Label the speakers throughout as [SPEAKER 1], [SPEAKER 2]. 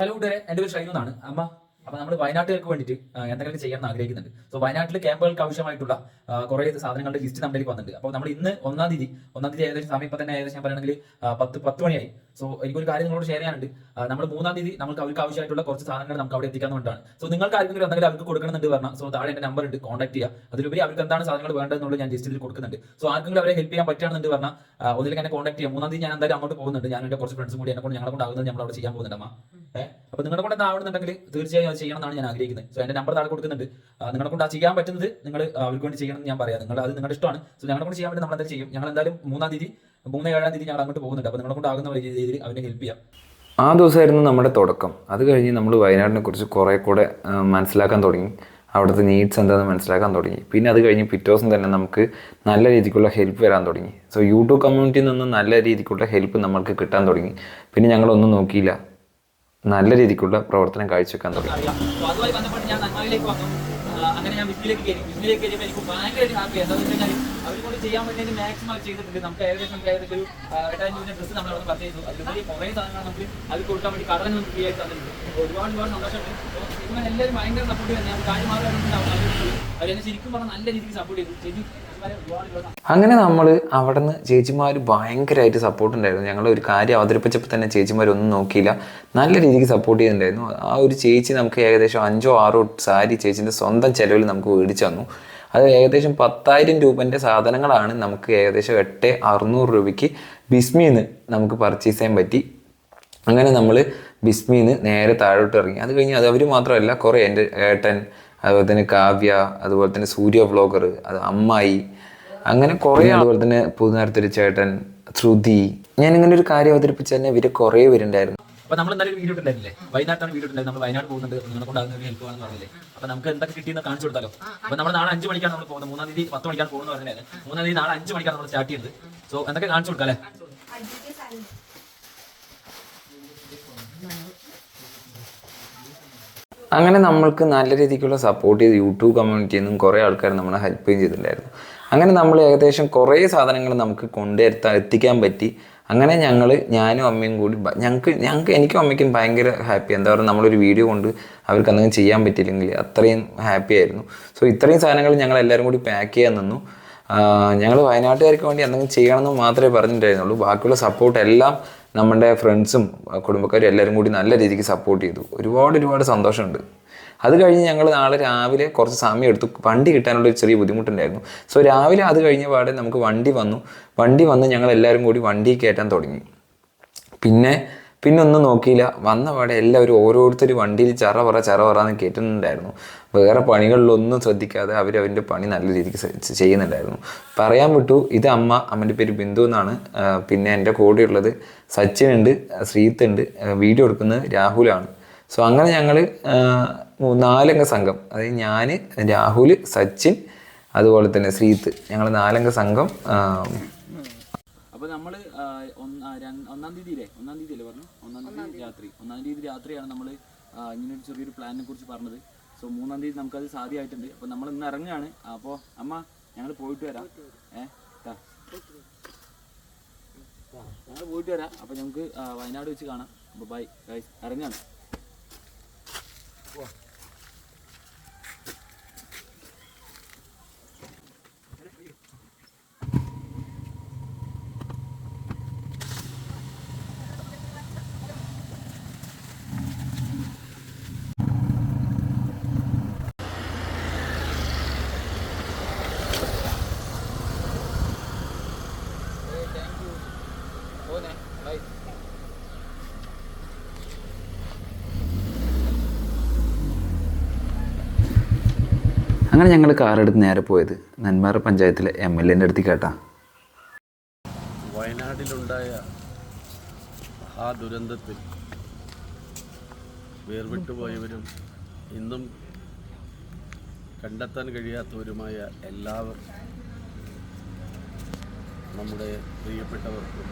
[SPEAKER 1] Hello കൂട്ടുകാരെ എന്റെ പേര് ഷൈനു എന്നാണ്. അമ്മ അപ്പൊ നമ്മൾ വയനാട്ടുകാർക്ക് വേണ്ടിയിട്ട് എന്തെങ്കിലും ചെയ്യാൻ ആഗ്രഹിക്കുന്നുണ്ട്. സോ വയനാട്ടിൽ ക്യാമ്പുകൾക്ക് ആവശ്യമായിട്ടുള്ള കുറെ സാധനങ്ങളുടെ ലിസ്റ്റ് നമ്മുടെ വന്നിട്ടുണ്ട്. അപ്പോൾ നമ്മൾ ഇന്ന് ഒന്നാം തീയതി ഒന്നാം തീയതി ഏകദേശം സമയം ഇപ്പം തന്നെ ഏകദേശം ഞാൻ പറയുകയാണെങ്കിൽ പത്ത് പത്ത് മണിയായി. സോ എനിക്കൊരു കാര്യം നിങ്ങളോട് ഷെയർ ചെയ്യാനുണ്ട്. നമ്മൾ മൂന്നാം തീയതി നമുക്ക് അവർക്ക് ആവശ്യമായിട്ടുള്ള കുറച്ച് സാധനങ്ങൾ നമുക്ക് അവിടെ എത്തിക്കാൻ വേണ്ടിയിട്ടാണ്. സോ നിങ്ങൾക്ക് ആർക്കെങ്കിലും എന്തെങ്കിലും അവർക്ക് കൊടുക്കണമെന്നുണ്ട് പറഞ്ഞാൽ സോ താഴെ എന്റെ നമ്പർ ഉണ്ട് കോൺടാക്ട് ചെയ്യുക അതിലുപരി അവർക്ക് എന്താണ് സാധനങ്ങൾ വേണ്ടതെന്നുള്ളത് ഞാൻ ലിസ്റ്റിൽ കൊടുക്കുന്നുണ്ട്. സോ ആർക്കെങ്കിലും അവരെ ഹെൽപ്പ് ചെയ്യാൻ പറ്റുകയാണെന്നുണ്ട് പറഞ്ഞാൽ ഒന്നിലേക്ക് എന്നെ കോൺടാക്ട് ചെയ്യാം. മൂന്നാം തീയതി ഞാൻ എന്തായാലും അങ്ങോട്ട് പോകുന്നുണ്ട്. ഞാൻ എന്റെ കുറച്ച് ഫ്രണ്ട്സും കൂടി എന്നെ കൊണ്ട് ഞങ്ങളെ കൊണ്ട് ആകുന്നത് നമ്മൾ അവിടെ ചെയ്യാൻ പോകുന്നുണ്ട് അമ്മ. ഏഹ് അപ്പൊ നിങ്ങളെ കൊണ്ട് ആവണമെന്നുണ്ടെങ്കിൽ തീർച്ചയായും അത് ചെയ്യണം എന്നാണ് ഞാൻ ആഗ്രഹിക്കുന്നത്. സോ എന്റെ നമ്പർ താഴെ കൊടുക്കുന്നുണ്ട്. നിങ്ങളെ കൊണ്ട് ആ ചെയ്യാൻ പറ്റുന്നത് നിങ്ങൾ അവർക്ക് വേണ്ടി ചെയ്യണം എന്ന് ഞാൻ പറയാം. നിങ്ങൾ അത് നിങ്ങളുടെ ഇഷ്ടമാണ്. സോ ഞങ്ങളെ കൊണ്ട് ചെയ്യാൻ വേണ്ടി നമ്മൾ എന്തായാലും ചെയ്യും. ഞങ്ങൾ എന്തായാലും മൂന്നാം തീയതി മൂന്ന് ഏഴാം തീയതി ഞങ്ങൾ അങ്ങോട്ട് പോകുന്നുണ്ട്. അപ്പൊ നിങ്ങളെ കൊണ്ട് ആകുന്ന രീതിയിൽ അവരെ ഹെൽപ്പ് ചെയ്യാം.
[SPEAKER 2] ആ ദിവസമായിരുന്നു നമ്മുടെ തുടക്കം. അത് കഴിഞ്ഞ് നമ്മൾ വയനാടിനെ കുറിച്ച് കുറേ കൂടെ മനസ്സിലാക്കാൻ തുടങ്ങി. അവിടുത്തെ നീഡ്സ് എന്താണെന്ന് മനസ്സിലാക്കാൻ തുടങ്ങി. പിന്നെ അത് കഴിഞ്ഞ് പിറ്റേ ദിവസം തന്നെ നമുക്ക് നല്ല രീതിക്കുള്ള ഹെൽപ്പ് വരാൻ തുടങ്ങി. സോ യൂട്യൂബ് കമ്മ്യൂണിറ്റിയിൽ നിന്ന് നല്ല രീതിക്കുള്ള ഹെൽപ്പ് നമ്മൾക്ക് കിട്ടാൻ തുടങ്ങി. പിന്നെ ഞങ്ങളൊന്നും നോക്കിയില്ല. നല്ല രീതിക്കുള്ള പ്രവർത്തനം കാഴ്ചവെക്കാൻ തുടങ്ങി.
[SPEAKER 1] അതുമായി ഞാൻ വന്നു. അങ്ങനെ ഞാൻ ഹാപ്പി ചെയ്യാൻ നമുക്ക് ഏകദേശം ഏകദേശം ഒരു എട്ടായിരം നമ്മൾ അവിടെ വലിയ കുറേ സാധനങ്ങൾ നമുക്ക് വേണ്ടി ഒരുപാട് അപ്പോൾ ഇങ്ങനെ എല്ലാവരും ഭയങ്കര സപ്പോർട്ട് കാര്യം മാത്രമേ അവരെന്നെ ശരിക്കും പറഞ്ഞാൽ നല്ല രീതിക്ക് സപ്പോർട്ട് ചെയ്തു ചേച്ചി
[SPEAKER 2] അങ്ങനെ നമ്മൾ അവിടെ നിന്ന് ചേച്ചിമാർ ഭയങ്കരമായിട്ട് സപ്പോർട്ട് ഉണ്ടായിരുന്നു. ഞങ്ങൾ ഒരു കാര്യം അവതരിപ്പിച്ചപ്പോൾ തന്നെ ചേച്ചിമാരൊന്നും നോക്കിയില്ല. നല്ല രീതിക്ക് സപ്പോർട്ട് ചെയ്യുന്നുണ്ടായിരുന്നു ആ ഒരു ചേച്ചി നമുക്ക് ഏകദേശം അഞ്ചോ ആറോ സാരി ചേച്ചിന്റെ സ്വന്തം ചിലവിൽ നമുക്ക് മേടിച്ചു തന്നു. അത് ഏകദേശം പത്തായിരം രൂപന്റെ സാധനങ്ങളാണ് നമുക്ക് ഏകദേശം എട്ട് അറുന്നൂറ് രൂപയ്ക്ക് ബിസ്മിന്ന് നമുക്ക് പർച്ചേസ് ചെയ്യാൻ പറ്റി. അങ്ങനെ നമ്മൾ ബിസ്മിന്ന് നേരെ താഴോട്ട് ഇറങ്ങി. അത് കഴിഞ്ഞ് അത് അവർ മാത്രമല്ല കുറേ എന്റെ ഏട്ടൻ അതുപോലെ തന്നെ കാവ്യ അതുപോലെ തന്നെ സൂര്യ വ്ളോഗർ അത് അമ്മായി അങ്ങനെ കുറേ അതുപോലെ തന്നെ പുതുനേരത്തൊരു ചേട്ടൻ ശ്രുതി ഞാൻ ഇങ്ങനെ ഒരു കാര്യം അവതരിപ്പിച്ച് തന്നെ ഇവർ കുറേ പേരുണ്ടായിരുന്നു.
[SPEAKER 1] അപ്പൊ നമ്മൾ ഇന്നലെ ഒരു വീഡിയോ ഇട്ടുണ്ടായിരുന്നില്ലേ വയനാട്ടാണ് വീഡിയോ ഉണ്ടായിരുന്നത് നമ്മൾ വയനാട് പോകുന്നുണ്ട്. നിങ്ങളെ കൊണ്ട് അതിന് ഹെൽപ്പ് ആണെന്ന് പറഞ്ഞില്ലേ? അപ്പൊ നമുക്ക് എന്തൊക്കെ കിട്ടിയെന്ന് കാണിച്ചു കൊടുത്താലോ? അപ്പൊ നമ്മൾ നാളെ അഞ്ച് മണിക്കാണ് നമ്മൾ പോകുന്നത്. മൂന്നാം തീയതി പത്ത് മണിക്കാണ് പോകുന്നത് പറഞ്ഞത് മൂന്നാം തീയതി നാളെ അഞ്ച് മണിക്കാണ് നമ്മൾ സ്റ്റാർട്ട് ചെയ്യുന്നത്. സോ എന്തൊക്കെ കാണിച്ചു കൊടുക്കാം അല്ലേ
[SPEAKER 2] അങ്ങനെ നമ്മൾക്ക് നല്ല രീതിക്കുള്ള സപ്പോർട്ട് ചെയ്ത് യൂട്യൂബ് കമ്മ്യൂണിറ്റിയിൽ നിന്നും കുറേ ആൾക്കാർ നമ്മളെ ഹെൽപ്പ് ചെയ്തിട്ടുണ്ടായിരുന്നു. അങ്ങനെ നമ്മൾ ഏകദേശം കുറേ സാധനങ്ങൾ നമുക്ക് കൊണ്ടുവരുത്താൻ എത്തിക്കാൻ പറ്റി. അങ്ങനെ ഞങ്ങൾ ഞാനും അമ്മയും കൂടി ഞങ്ങൾക്ക് ഞങ്ങൾക്ക് എനിക്കും അമ്മയ്ക്കും ഭയങ്കര ഹാപ്പി എന്താ പറയുക നമ്മളൊരു വീഡിയോ കൊണ്ട് അവർക്ക് എന്തെങ്കിലും ചെയ്യാൻ പറ്റിയില്ലെങ്കിൽ അത്രയും ഹാപ്പി ആയിരുന്നു. സോ ഇത്രയും സാധനങ്ങൾ ഞങ്ങൾ എല്ലാവരും കൂടി പാക്ക് ചെയ്യാൻ നിന്നു. ഞങ്ങൾ വയനാട്ടുകാർക്ക് വേണ്ടി എന്തെങ്കിലും ചെയ്യണമെന്ന് മാത്രമേ പറഞ്ഞിട്ടുണ്ടായിരുന്നുള്ളൂ. ബാക്കിയുള്ള സപ്പോർട്ട് എല്ലാം നമ്മുടെ ഫ്രണ്ട്സും കുടുംബക്കാരും എല്ലാവരും കൂടി നല്ല രീതിക്ക് സപ്പോർട്ട് ചെയ്തു. ഒരുപാട് ഒരുപാട് സന്തോഷമുണ്ട്. അത് കഴിഞ്ഞ് ഞങ്ങൾ നാളെ രാവിലെ കുറച്ച് സമയം എടുത്തു. വണ്ടി കിട്ടാനുള്ള ഒരു ചെറിയ ബുദ്ധിമുട്ടുണ്ടായിരുന്നു. സോ രാവിലെ അത് കഴിഞ്ഞ പാടെ നമുക്ക് വണ്ടി വന്നു. വണ്ടി വന്ന് ഞങ്ങൾ എല്ലാവരും കൂടി വണ്ടി കയറ്റാൻ തുടങ്ങി. പിന്നെ പിന്നെ ഒന്നും നോക്കിയില്ല. വന്ന പാടെ എല്ലാവരും ഓരോരുത്തർ വണ്ടിയിൽ ചറ പറ ചറ പറന്ന് കേട്ടിട്ടുണ്ടായിരുന്നു. വേറെ പണികളിലൊന്നും ശ്രദ്ധിക്കാതെ അവർ അവന്റെ പണി നല്ല രീതിക്ക് ചെയ്യുന്നുണ്ടായിരുന്നു. പറയാൻ വിട്ടു ഇത് അമ്മ അമ്മന്റെ പേര് ബിന്ദു എന്നാണ്. പിന്നെ എന്റെ കൂടെയുള്ളത് സച്ചിൻ ഉണ്ട് ശ്രീത്ത് ഉണ്ട് വീഡിയോ എടുക്കുന്നത് രാഹുലാണ്. സോ അങ്ങനെ ഞങ്ങൾ നാലംഗ സംഘം അതായത് ഞാൻ രാഹുൽ സച്ചിൻ അതുപോലെ തന്നെ ശ്രീത്ത് ഞങ്ങൾ നാലംഗ സംഘം
[SPEAKER 1] അപ്പൊ നമ്മൾ ഒന്നാം തീയതി അല്ലേ ഒന്നാം തീയതിയിലെ ഒന്നാം തീയതി അല്ലേ പറഞ്ഞു? ഒന്നാം തീയതി രാത്രി. ഒന്നാം തീയതി രാത്രിയാണ് നമ്മൾ ഇങ്ങനെ ഒരു ചെറിയൊരു പ്ലാനിനെ കുറിച്ച് പറഞ്ഞത്. സോ മൂന്നാം തീയതി നമുക്കത് സാധ്യമായിട്ടുണ്ട്. അപ്പൊ നമ്മൾ ഇന്ന് ഇറങ്ങുകയാണ്. അപ്പോൾ അമ്മ ഞങ്ങൾ പോയിട്ട് വരാം. ഏഹ് ഞങ്ങൾ പോയിട്ട് വരാം. അപ്പൊ നമുക്ക് വയനാട് വെച്ച് കാണാം. അപ്പൊ ബൈ ഗൈസ് ഇറങ്ങാണ്
[SPEAKER 2] അങ്ങനെ ഞങ്ങൾ കാറെടുത്ത് നേരെ പോയത് നന്മാറ പഞ്ചായത്തിലെ എം എൽ എന്റെ അടുത്ത് കേട്ടാ
[SPEAKER 3] വയനാട്ടിലുണ്ടായ ആ ദുരന്തത്തിൽ വേർവിട്ടുപോയവരും ഇന്നും കണ്ടെത്താൻ കഴിയാത്തവരുമായ എല്ലാവർക്കും നമ്മുടെ പ്രിയപ്പെട്ടവർക്കും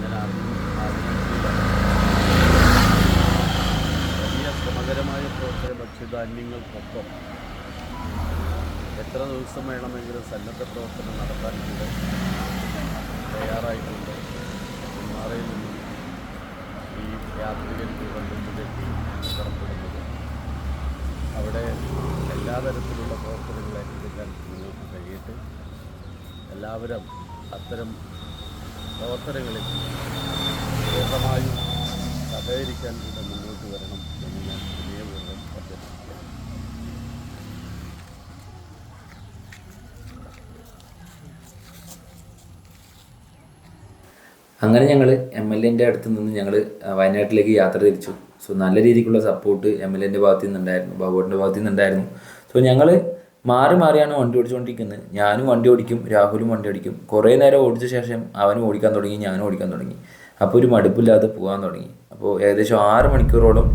[SPEAKER 3] ഞാൻ ആദ്യം. വലിയ ശ്രമകരമായ പ്രവർത്തന ഭക്ഷ്യധാന്യങ്ങൾക്കൊപ്പം എത്ര ദിവസം വേണമെങ്കിലും സന്നദ്ധ പ്രവർത്തനം നടത്താൻ കൂടെ തയ്യാറായിട്ടുണ്ട്. പിന്മാറയിൽ നിന്നും ഈ യാത്രികർക്ക് കണ്ടുമുട്ടെത്തി പുറപ്പെടുന്നത്. അവിടെ എല്ലാ തരത്തിലുള്ള പ്രവർത്തനങ്ങളെ എടുക്കാൻ നിങ്ങൾക്ക് കഴിയട്ടെ. എല്ലാവരും അത്തരം പ്രവർത്തനങ്ങളിൽ പൂർണമായും സഹകരിക്കാൻ കൂടെ മുന്നോട്ട് വരണം എന്ന് ഞാൻ വിനയപൂർവം അഭ്യർത്ഥിക്കുന്നു
[SPEAKER 2] അങ്ങനെ ഞങ്ങൾ എം എൽ എന്റെ അടുത്ത് നിന്ന് ഞങ്ങൾ വയനാട്ടിലേക്ക് യാത്ര തിരിച്ചു. സോ നല്ല രീതിക്കുള്ള സപ്പോർട്ട് എം എൽ എന്റെ ഭാഗത്തു നിന്നുണ്ടായിരുന്നു ബാബുവിന്റെ ഭാഗത്തു നിന്നുണ്ടായിരുന്നു. സോ ഞങ്ങൾ മാറി മാറിയാണ് വണ്ടി ഓടിച്ചുകൊണ്ടിരിക്കുന്നത് ഞാനും വണ്ടി ഓടിക്കും രാഹുലും വണ്ടി ഓടിക്കും. കുറേ നേരം ഓടിച്ച ശേഷം അവനും ഓടിക്കാൻ തുടങ്ങി ഞാനും ഓടിക്കാൻ തുടങ്ങി. അപ്പോൾ ഒരു മടുപ്പില്ലാതെ പോകാൻ തുടങ്ങി. അപ്പോൾ ഏകദേശം ആറ് മണിക്കൂറോളം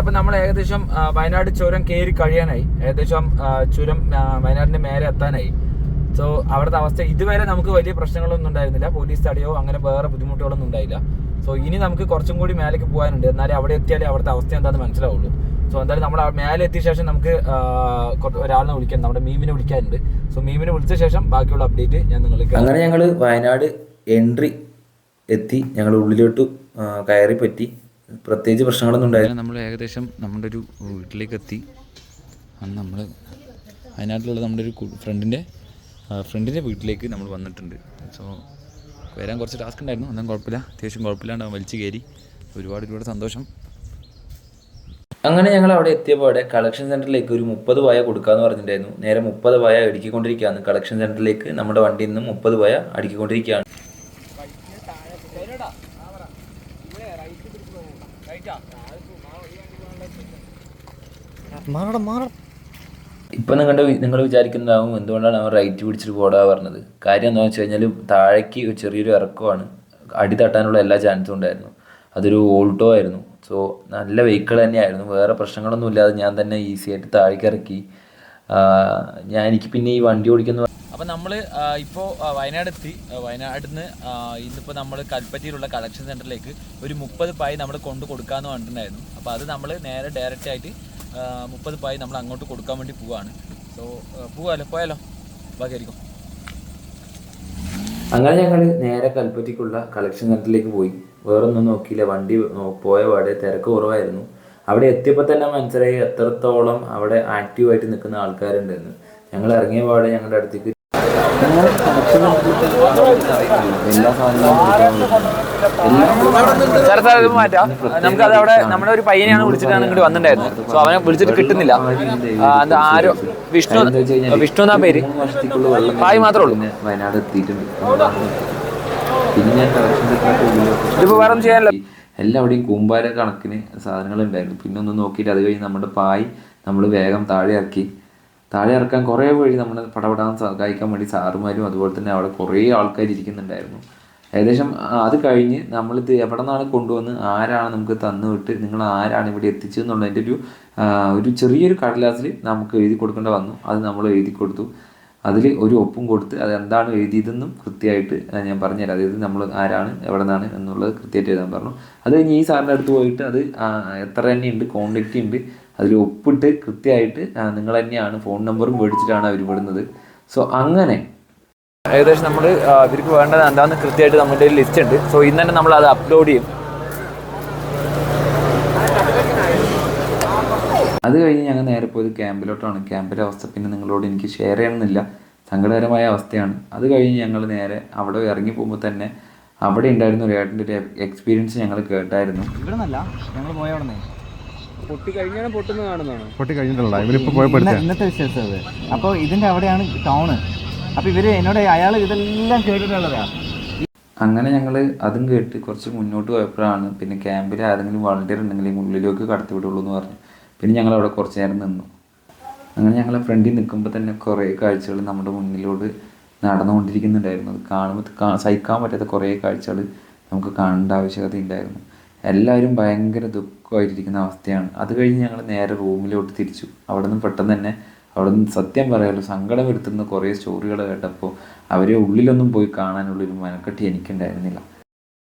[SPEAKER 1] അപ്പോൾ നമ്മൾ ഏകദേശം വയനാട് ചുരം കയറി കഴിയാനായി. ഏകദേശം ചുരം വയനാടിന്റെ മേലെ എത്താനായി. സോ അവിടുത്തെ അവസ്ഥ ഇതുവരെ നമുക്ക് വലിയ പ്രശ്നങ്ങളൊന്നും ഉണ്ടായിരുന്നില്ല. പോലീസ് തടയോ അങ്ങനെ വേറെ ബുദ്ധിമുട്ടുകളൊന്നും ഉണ്ടായില്ല. സോ ഇനി നമുക്ക് കുറച്ചും കൂടി മേലേക്ക് പോകാനുണ്ട്. എന്നാലേ അവിടെ എത്തിയാലേ അവിടുത്തെ അവസ്ഥ എന്താണെന്ന് മനസ്സിലാവുള്ളൂ. സോ എന്തായാലും നമ്മൾ ആ മേലെ എത്തിയ ശേഷം നമുക്ക് ഒരാളിനെ വിളിക്കാൻ നമ്മുടെ മീമിനെ വിളിക്കാനുണ്ട്. സോ മീമിനെ വിളിച്ച ശേഷം ബാക്കിയുള്ള അപ്ഡേറ്റ് ഞാൻ നിങ്ങൾക്ക്
[SPEAKER 2] അങ്ങനെ ഞങ്ങൾ വയനാട് എൻട്രി എത്തി. ഞങ്ങൾ ഉള്ളിലോട്ട് കയറി പറ്റി പ്രത്യേകിച്ച് പ്രശ്നങ്ങളൊന്നും ഉണ്ടായില്ല. നമ്മൾ ഏകദേശം നമ്മുടെ ഒരു വീട്ടിലേക്ക് എത്തി. അന്ന് നമ്മൾ വയനാട്ടിലുള്ള നമ്മുടെ ഒരു ഫ്രണ്ടിന്റെ ഫ്രണ്ടിന്റെ വീട്ടിലേക്ക് നമ്മൾ വന്നിട്ടുണ്ട്. സോ വരാൻ കുറച്ച് ടാസ്ക് ഉണ്ടായിരുന്നു. അന്നും കുഴപ്പമില്ല. അത്യാവശ്യം കുഴപ്പമില്ലാണ്ട് വലിച്ചു കയറി. ഒരുപാട് ഒരുപാട് സന്തോഷം. അങ്ങനെ ഞങ്ങൾ അവിടെ എത്തിയപ്പോൾ അവിടെ കളക്ഷൻ സെന്ററിലേക്ക് ഒരു മുപ്പത് പായ കൊടുക്കാമെന്ന് പറഞ്ഞിട്ടുണ്ടായിരുന്നു. നേരെ മുപ്പത് പായ അടുക്കിക്കൊണ്ടിരിക്കുകയാണ്. കളക്ഷൻ സെന്ററിലേക്ക് നമ്മുടെ വണ്ടിയിൽ നിന്ന് മുപ്പത് പായ അടുക്കിക്കൊണ്ടിരിക്കുകയാണ്. ഇപ്പം നിങ്ങളുടെ നിങ്ങൾ വിചാരിക്കുന്നതാവും എന്തുകൊണ്ടാണ് അവൻ റൈറ്റ് പിടിച്ചിട്ട് പോടാ പറഞ്ഞത്? കാര്യം എന്താണെന്ന് വെച്ച് കഴിഞ്ഞാൽ താഴേക്ക് ഒരു ചെറിയൊരു ഇറക്കമാണ്. അടി തട്ടാനുള്ള എല്ലാ ചാൻസും ഉണ്ടായിരുന്നു. അതൊരു ഓൾട്ടോ ആയിരുന്നു. സോ നല്ല വെഹിക്കിൾ തന്നെയായിരുന്നു. വേറെ പ്രശ്നങ്ങളൊന്നും ഇല്ലാതെ ഞാൻ തന്നെ ഈസി ആയിട്ട് താഴേക്ക് ഇറക്കി. ഞാൻ എനിക്ക് പിന്നെ ഈ വണ്ടി ഓടിക്കുന്ന
[SPEAKER 1] അപ്പോൾ നമ്മൾ ഇപ്പോൾ വയനാട് എത്തി വയനാട് നിന്ന് ഇന്നിപ്പോൾ നമ്മൾ കൽപ്പറ്റയിലുള്ള കളക്ഷൻ സെന്ററിലേക്ക് ഒരു മുപ്പത് പായി നമ്മൾ കൊണ്ട് കൊടുക്കാമെന്ന് പറഞ്ഞിട്ടുണ്ടായിരുന്നു. അപ്പോൾ അത് നമ്മൾ നേരെ ഡയറക്റ്റ് ആയിട്ട് മുപ്പത് പായി നമ്മൾ അങ്ങോട്ട് കൊടുക്കാൻ വേണ്ടി പോവാണ്. സോ പോവാലോ? പോയാലോ? ബാക്കിയായിരിക്കും.
[SPEAKER 2] അങ്ങനെ ഞങ്ങൾ നേരെ കൽപ്പറ്റിക്കുള്ള കളക്ഷൻ സെന്ററിലേക്ക് പോയി. വേറൊന്നും നോക്കിയില്ല. വണ്ടി പോയ പാടെ തിരക്ക് കുറവായിരുന്നു. അവിടെ എത്തിയപ്പോൾ തന്നെ മനസ്സിലായി എത്രത്തോളം അവിടെ ആക്റ്റീവായിട്ട് നിൽക്കുന്ന ആൾക്കാരുണ്ടെന്ന്. ഞങ്ങൾ ഇറങ്ങിയ പാടെ ഞങ്ങളുടെ അടുത്തേക്ക് എല്ലാ
[SPEAKER 1] സാർ സാർ ഇത് മാറ്റാം. നമുക്ക് അത് അവിടെ നമ്മുടെ ഒരു പയ്യനെയാണ് വിളിച്ചിട്ടാണ് ഇങ്ങോട്ട് വന്നിട്ടുണ്ടായിരുന്നത്. സോ അവനെ വിളിച്ചിട്ട് കിട്ടുന്നില്ല. അത് ആരോ? വിഷ്ണു വിഷ്ണു എന്നാ പേര്? പായ് മാത്രമേ ഉള്ളൂ.
[SPEAKER 2] വയനാട് എത്തിയിട്ടുണ്ട്
[SPEAKER 1] വേറെ ചെയ്യാനില്ല.
[SPEAKER 2] എല്ലാവിടെയും കൂമ്പാര കണക്കിന് സാധനങ്ങൾ ഉണ്ടായിരുന്നു പിന്നെ ഒന്ന് നോക്കിയിട്ട് അത് കഴിഞ്ഞ് നമ്മുടെ പായ് നമ്മൾ വേഗം താഴെ ഇറക്കി. താഴെ ഇറക്കാൻ കുറേ വഴി നമ്മൾ പടപെടാൻ സഹായിക്കാൻ വേണ്ടി സാറുമാരും അതുപോലെ തന്നെ അവിടെ കുറേ ആൾക്കാർ ഇരിക്കുന്നുണ്ടായിരുന്നു. ഏകദേശം അത് കഴിഞ്ഞ് നമ്മളിത് എവിടെ നിന്നാണ് കൊണ്ടുവന്ന് ആരാണ് നമുക്ക് തന്നു വിട്ട് നിങ്ങൾ ആരാണ് ഇവിടെ എത്തിച്ചതെന്നുള്ളതിന്റെ ഒരു ഒരു ചെറിയൊരു കടലാസിൽ നമുക്ക് എഴുതി കൊടുക്കേണ്ട വന്നു. അത് നമ്മൾ എഴുതി കൊടുത്തു. അതിൽ ഒരു ഒപ്പും കൊടുത്ത് അത് എന്താണ് എഴുതിയതെന്നും കൃത്യമായിട്ട് ഞാൻ പറഞ്ഞുതരാം. അതായത് നമ്മൾ ആരാണ് എവിടെ നിന്നാണ് എന്നുള്ളത് കൃത്യമായിട്ട് എഴുതാൻ പറഞ്ഞു. അത് കഴിഞ്ഞ് ഈ സാറിന്റെ അടുത്ത് പോയിട്ട് അത് എത്ര തന്നെ ഉണ്ട് കോണ്ടാക്റ്റ് ഉണ്ട് അതിൽ ഒപ്പിട്ട് കൃത്യമായിട്ട് നിങ്ങൾ തന്നെയാണ് ഫോൺ നമ്പറും മേടിച്ചിട്ടാണ് അവർ വിടുന്നത്. സോ അങ്ങനെ
[SPEAKER 1] ഏകദേശം നമ്മൾ ഇവർക്ക് വേണ്ടത് എന്താണെന്ന് കൃത്യമായിട്ട് നമ്മുടെ ലിസ്റ്റ് ഉണ്ട്. സോ ഇന്ന് തന്നെ നമ്മൾ അത് അപ്ലോഡ് ചെയ്യും.
[SPEAKER 2] അത് കഴിഞ്ഞ് ഞങ്ങൾ നേരെ പോയത് ക്യാമ്പിലോട്ടാണ്. ക്യാമ്പിലെ അവസ്ഥ പിന്നെ നിങ്ങളോട് എനിക്ക് ഷെയർ ചെയ്യണമെന്നില്ല. സങ്കടകരമായ അവസ്ഥയാണ്. അത് കഴിഞ്ഞ് ഞങ്ങൾ നേരെ അവിടെ ഇറങ്ങി പോകുമ്പോൾ തന്നെ അവിടെ ഉണ്ടായിരുന്ന ഒരു ഏട്ടന്റെ ഒരു എക്സ്പീരിയൻസ് ഞങ്ങൾ കേട്ടായിരുന്നു.
[SPEAKER 4] ഇവിടെ നിന്നല്ല ഞങ്ങൾ പോയ അവിടെ
[SPEAKER 3] പൊട്ടി കഴിഞ്ഞാണ് പൊട്ടുന്ന കാണുന്നതാണോ.
[SPEAKER 5] പൊട്ടി കഴിഞ്ഞിട്ടുള്ള ഇവരിപ്പോ പോയപ്പോഴത്തെ
[SPEAKER 4] ഇന്നത്തെ വിശേഷം അപ്പോൾ ഇതിന്റെ അവിടെയാണ് ടൗണ്. അപ്പോൾ ഇവർ എന്നോട് അയാൾ ഇതെല്ലാം കേട്ടിട്ടുള്ളതാ
[SPEAKER 2] അങ്ങനെ ഞങ്ങൾ അതും കേട്ട് കുറച്ച് മുന്നോട്ട് പോയപ്പോഴാണ് പിന്നെ ക്യാമ്പിൽ ആരെങ്കിലും വളണ്ടിയർ ഉണ്ടെങ്കിൽ ഉള്ളിലേക്ക് കടത്തി വിടുള്ളൂ എന്ന് പറഞ്ഞു. പിന്നെ ഞങ്ങൾ അവിടെ കുറച്ച് നേരം നിന്നു. അങ്ങനെ ഞങ്ങൾ ഫ്രണ്ടിൽ നിൽക്കുമ്പോൾ തന്നെ കുറേ കാഴ്ചകൾ നമ്മുടെ മുന്നിലോട് നടന്നുകൊണ്ടിരിക്കുന്നുണ്ടായിരുന്നു. അത് കാണുമ്പോൾ സഹിക്കാൻ പറ്റാത്ത കുറേ കാഴ്ചകൾ നമുക്ക് കാണേണ്ട ആവശ്യകത ഉണ്ടായിരുന്നു. എല്ലാവരും ഭയങ്കര ദുഃഖമായിട്ടിരിക്കുന്ന അവസ്ഥയാണ്. അത് കഴിഞ്ഞ് ഞങ്ങൾ നേരെ റൂമിലോട്ട് തിരിച്ചു. അവിടെ നിന്ന് പെട്ടെന്ന് തന്നെ അവിടെ നിന്ന് സത്യം പറയാമല്ലോ സങ്കടം വരുത്തുന്ന കുറേ സ്റ്റോറികൾ കേട്ടപ്പോൾ അവരെ ഉള്ളിലൊന്നും പോയി കാണാനുള്ളൊരു മനക്കെട്ടി എനിക്കുണ്ടായിരുന്നില്ല.